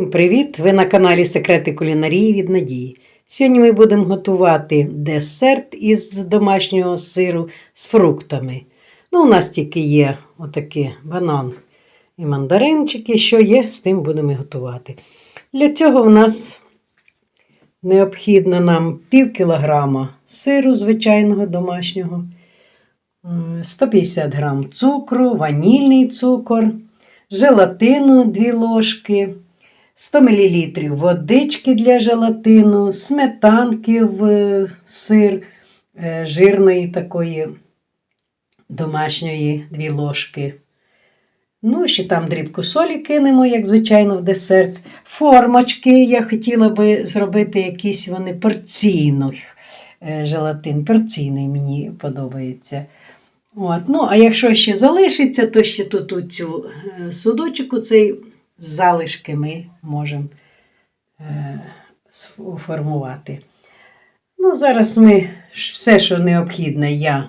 Всім привіт! Ви на каналі Секрети кулінарії від Надії. Сьогодні ми будемо готувати десерт із домашнього сиру з фруктами. Ну, у нас тільки є отакий банан і мандаринчики. Що є, з тим будемо готувати. Для цього в нас необхідно нам пів кілограма сиру звичайного домашнього, е, 150 грам цукру, ванільний цукор, желатину 2 ложки. 100 мл водички для желатину, сметанки в е, сир е, жирної такої домашньої 2 ложки. Ну, ще там дрібку солі кинемо, як звичайно, в десерт. Формочки я хотіла би зробити якісь вони порційних е, желатин. Порційний мені подобається. От. Ну, а якщо ще залишиться, то ще тут у цю судочок, цей залишки ми можемо е, формувати. Ну, зараз ми все, що необхідне, я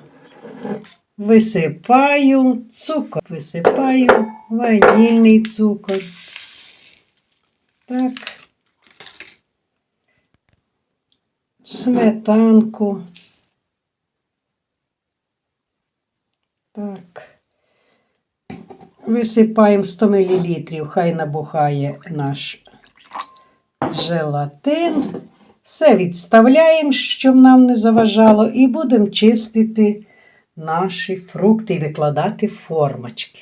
висипаю цукор, висипаю ванільний цукор. Так. Сметанку. Так. Висипаємо 100 мл, хай набухає наш желатин. Все відставляємо, щоб нам не заважало, і будемо чистити наші фрукти і викладати в формочки.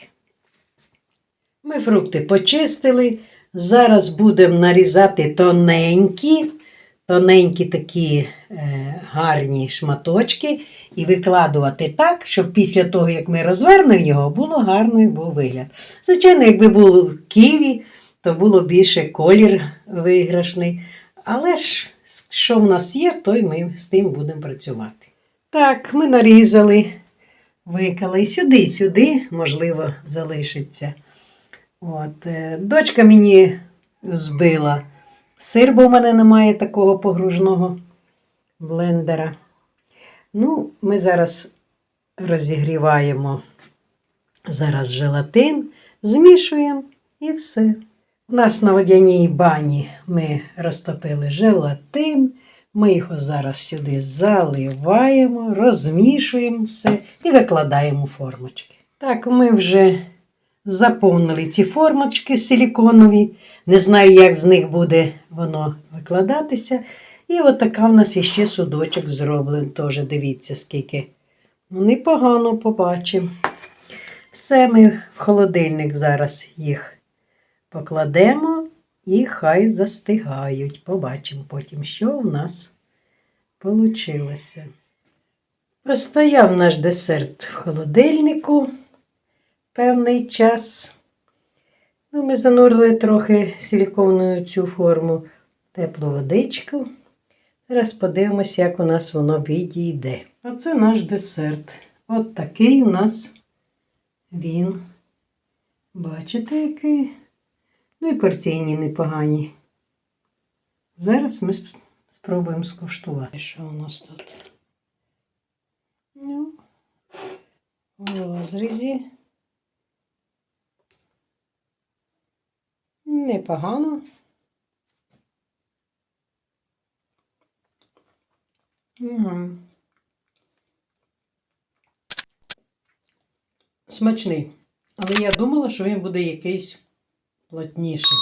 Ми фрукти почистили. Зараз будемо нарізати тоненькі, тоненькі такі е, гарні шматочки і викладувати так, щоб після того, як ми розвернемо його, було гарний був вигляд. Звичайно, якби був ківі, то було більше колір виграшний. Але ж, що в нас є, то й ми з тим будемо працювати. Так, ми нарізали, виклали сюди, сюди, можливо, залишиться. От, е, Дочка мені збила сир, бо в мене немає такого погружного блендера. Ну, ми зараз розігріваємо зараз желатин, змішуємо і все. У нас на водяній бані ми розтопили желатин. Ми його зараз сюди заливаємо, розмішуємо все і викладаємо формочки. Так, ми вже заповнили ці формочки силіконові. Не знаю, як з них буде воно викладатися. І от така в нас іще судочок зроблений. Теж дивіться, скільки. Ну, непогано побачимо. Все ми в холодильник зараз їх покладемо і хай застигають. Побачимо потім, що в нас вийшло. Простояв наш десерт в холодильнику певний час. Ну, Ми занурили трохи силіконову цю форму теплу водичку. Зараз подивимося, як у нас воно відійде. Оце наш десерт. От такий у нас він. Бачите, який? Ну і порційні непогані. Зараз ми спробуємо скуштувати, що у нас тут. Ну, в розрізі. Непогано. Угу. Смачний. Але я думала, що він буде якийсь плотніший.